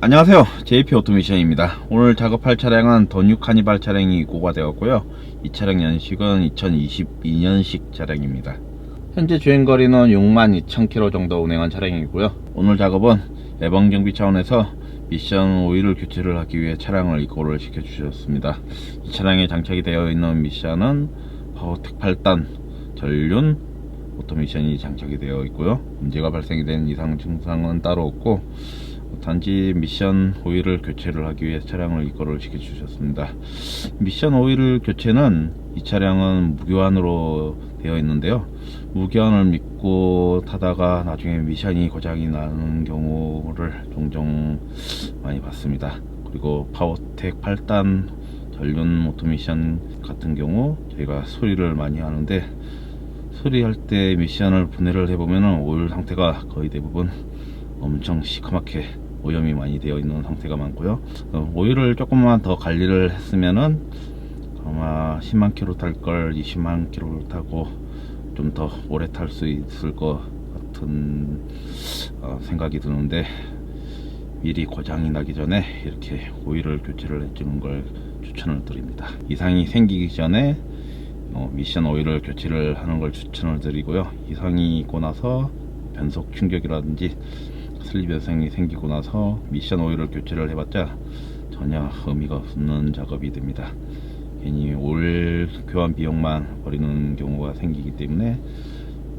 안녕하세요. JP 오토미션입니다. 오늘 작업할 차량은 더뉴 카니발 차량이 고가 되었고요. 이 차량 연식은 2022년식 차량입니다. 현재 주행거리는 62,000km 정도 운행한 차량이고요. 오늘 작업은 예방정비 차원에서 미션 오일을 교체를 하기 위해 차량을 이코를 시켜 주셨습니다. 이 차량에 장착이 되어 있는 미션은 파워텍 8단 전륜 오토미션이 장착이 되어 있고요. 문제가 발생이 된 이상 증상은 따로 없고 단지 미션 오일을 교체를 하기 위해 차량을 이거를 시켜 주셨습니다. 미션 오일 교체는 이 차량은 무교환으로 되어 있는데요. 무교환을 믿고 타다가 나중에 미션이 고장이 나는 경우를 종종 많이 봤습니다. 그리고 파워텍 8단 전륜 오토미션 같은 경우 저희가 소리를 많이 하는데 소리할 때 미션을 분해를 해보면 오일 상태가 거의 대부분 엄청 시커멓게 오염이 많이 되어 있는 상태가 많고요. 어, 오일을 조금만 더 관리를 했으면은 아마 10만 킬로 탈 걸 20만 킬로를 타고 좀 더 오래 탈 수 있을 것 같은 어, 생각이 드는데 미리 고장이 나기 전에 이렇게 오일을 교체를 해주는 걸 추천을 드립니다. 이상이 생기기 전에 어, 미션 오일을 교체를 하는 걸 추천을 드리고요. 이상이 있고 나서 변속 충격이라든지 슬립 현상이 생기고 나서 미션 오일을 교체를 해봤자 전혀 의미가 없는 작업이 됩니다. 괜히 올 교환 비용만 버리는 경우가 생기기 때문에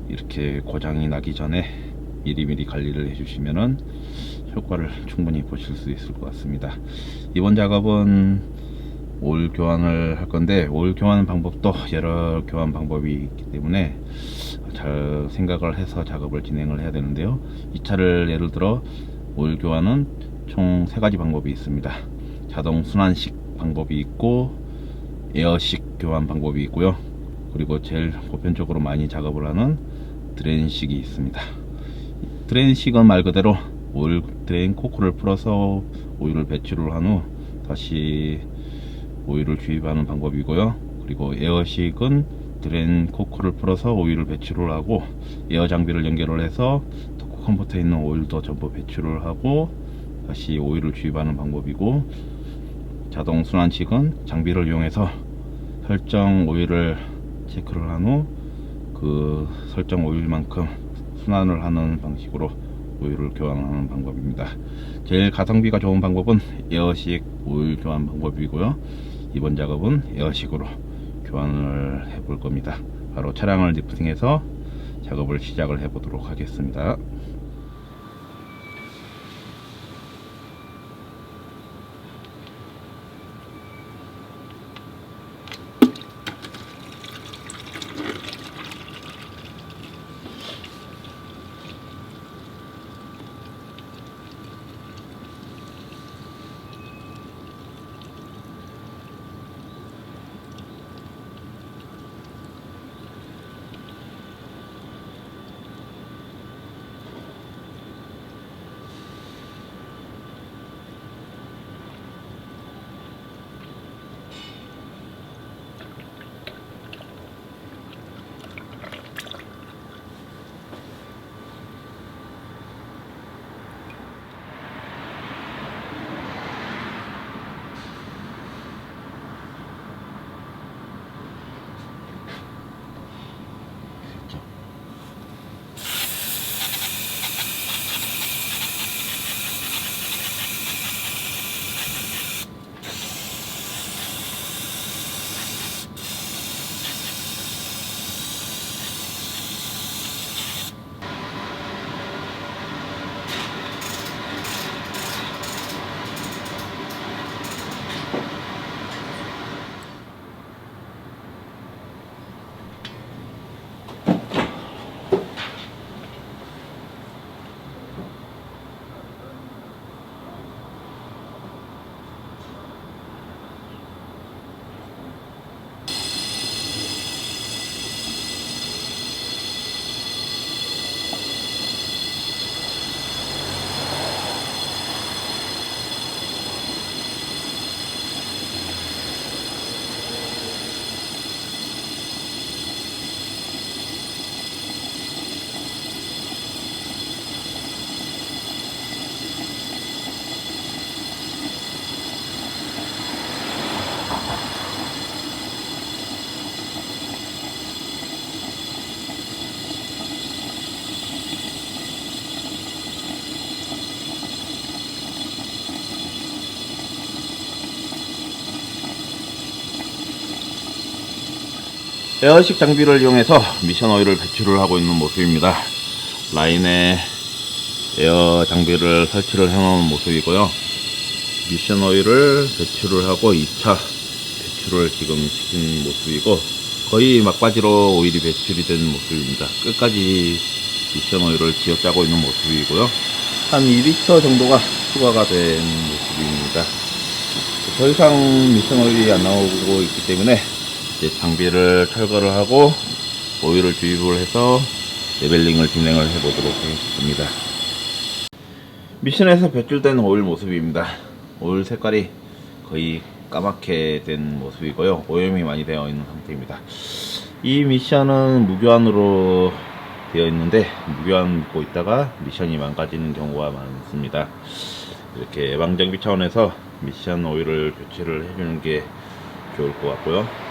이렇게 고장이 나기 전에 미리미리 관리를 해주시면은 효과를 충분히 보실 수 있을 것 같습니다. 이번 작업은 올 교환을 할 건데 올 교환 방법도 여러 교환 방법이 있기 때문에 잘 생각을 해서 작업을 진행을 해야 되는데요. 이 차를 예를 들어 올 교환은 총 세 가지 방법이 있습니다. 자동 순환식 방법이 있고 에어식 교환 방법이 있고요. 그리고 제일 보편적으로 많이 작업을 하는 드레인식이 있습니다. 드레인식은 말 그대로 오일 드레인 코크를 풀어서 오일을 배출을 한 후 다시 오일을 주입하는 방법이고요. 그리고 에어식은 드레인 코크를 풀어서 오일을 배출을 하고 에어 장비를 연결을 해서 토크 컨버터에 있는 오일도 전부 배출을 하고 다시 오일을 주입하는 방법이고 자동 순환식은 장비를 이용해서 설정 오일을 체크를 한 후 그 설정 오일만큼 순환을 하는 방식으로 오일을 교환하는 방법입니다. 제일 가성비가 좋은 방법은 에어식 오일 교환 방법이고요. 이번 작업은 에어식으로 교환을 해 볼 겁니다. 바로 차량을 리프팅해서 작업을 시작을 해 보도록 하겠습니다. 에어식 장비를 이용해서 미션 오일을 배출을 하고 있는 모습입니다. 라인에 에어 장비를 설치를 해놓은 모습이고요. 미션 오일을 배출을 하고 2차 배출을 지금 시킨 모습이고 거의 막바지로 오일이 배출이 된 모습입니다. 끝까지 미션 오일을 쥐어짜고 있는 모습이고요. 한 2리터 정도가 추가가 된 모습입니다. 더 이상 미션 오일이 안 나오고 있기 때문에 이제 장비를 철거를 하고 오일을 주입을 해서 레벨링을 진행을 해보도록 하겠습니다. 미션에서 배출된 오일 모습입니다. 오일 색깔이 거의 까맣게 된 모습이고요. 오염이 많이 되어 있는 상태입니다. 이 미션은 무교환으로 되어 있는데 무교환 믿고 있다가 미션이 망가지는 경우가 많습니다. 이렇게 예방정비 차원에서 미션 오일을 교체를 해주는 게 좋을 것 같고요.